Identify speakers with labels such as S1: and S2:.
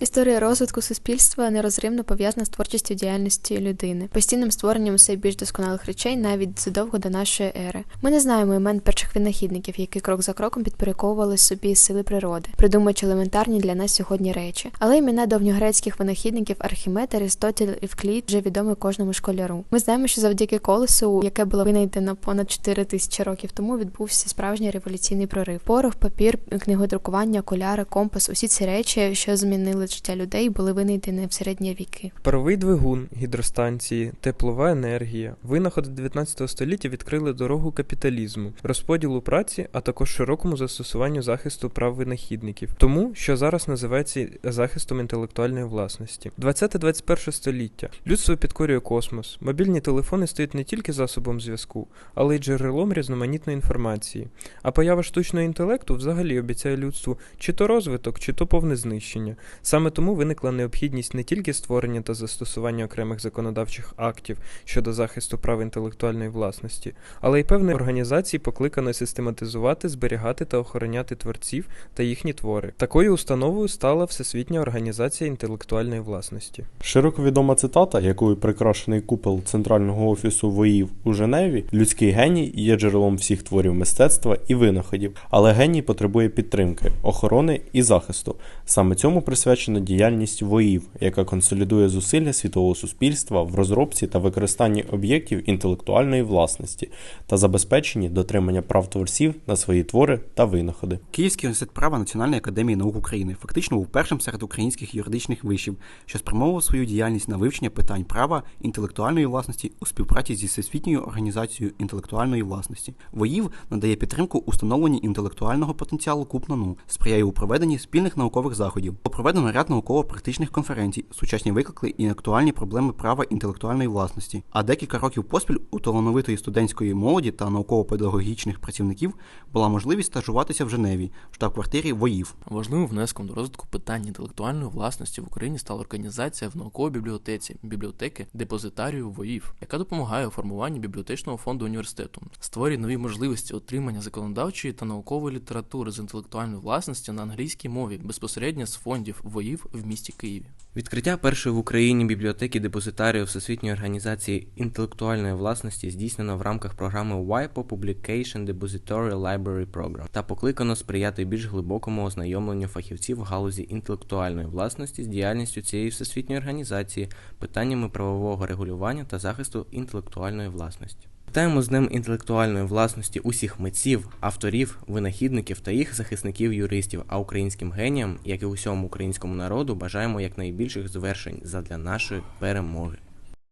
S1: Історія розвитку суспільства нерозривно пов'язана з творчістю діяльності людини, постійним створенням все більш досконалих речей навіть задовго до нашої ери. Ми не знаємо імен перших винахідників, які крок за кроком підпорядковували собі сили природи, придумуючи елементарні для нас сьогодні речі. Але імена давньогрецьких винахідників Архімед, Аристотель і Вклід вже відомі кожному школяру. Ми знаємо, що завдяки колесу, яке було винайдено понад 4 тисячі років тому, відбувся справжній революційний прорив. Порох, папір, книгодрукування, окуляри, компас усі ці речі, що змінили життя людей, були винайдені в середні віки.
S2: Паровий двигун, гідростанції, теплова енергія. Винаходи 19 століття відкрили дорогу капіталізму, розподілу праці, а також широкому застосуванню захисту прав винахідників, тому що зараз називається захистом інтелектуальної власності. 20-21 століття людство підкорює космос. Мобільні телефони стають не тільки засобом зв'язку, але й джерелом різноманітної інформації. А поява штучного інтелекту взагалі обіцяє людству чи то розвиток, чи то повне знищення. Саме тому виникла необхідність не тільки створення та застосування окремих законодавчих актів щодо захисту прав інтелектуальної власності, але й певної організації покликаної систематизувати, зберігати та охороняти творців та їхні твори. Такою установою стала Всесвітня організація інтелектуальної власності.
S3: Широко відома цитата, якою прикрашений купол центрального офісу воїв у Женеві, людський геній є джерелом всіх творів мистецтва і винаходів, але геній потребує підтримки, охорони і захисту. Саме цьому присвячена діяльність воїв, яка консолідує зусилля світового суспільства в розробці та використанні об'єктів інтелектуальної власності та забезпеченні дотримання прав творців на свої твори та винаходи.
S4: Київський університет права Національної академії наук України фактично був першим серед українських юридичних вишів, що спрямовував свою діяльність на вивчення питань права інтелектуальної власності у співпраці зі Всесвітньою організацією інтелектуальної власності. ВОїв надає підтримку установленні інтелектуального потенціалу КУПНАНУ, сприяє у проведенні спільних наукових заходів. Проведено ряд науково-практичних конференцій, сучасні виклики і актуальні проблеми права інтелектуальної власності. А декілька років поспіль у талановитої студентської молоді та науково-педагогічних працівників була можливість стажуватися в Женеві, в штаб-квартирі ВОїв.
S5: Важливим внеском до розвитку питань інтелектуальної власності в Україні стала організація в науковій бібліотеці бібліотеки депозитарію ВОїв, яка допомагає у формуванні бібліотечного фонду університету, створює нові можливості отримання законодавчої та наукової літератури з інтелектуальної власності на англійській мові безпосередньо з фондів ВОїв в місті Києві.
S6: Відкриття першої в Україні бібліотеки депозитарію Всесвітньої організації інтелектуальної власності здійснено в рамках програми WIPO Publication Depository Library Program та покликано сприяти більш глибокому ознайомленню фахівців в галузі інтелектуальної власності з діяльністю цієї всесвітньої організації, питаннями правового регулювання та захисту інтелектуальної власності. Вітаємо з Днем інтелектуальної власності усіх митців, авторів, винахідників та їх захисників юристів, а українським геніям, як і усьому українському народу, бажаємо якнайбільших звершень задля нашої перемоги.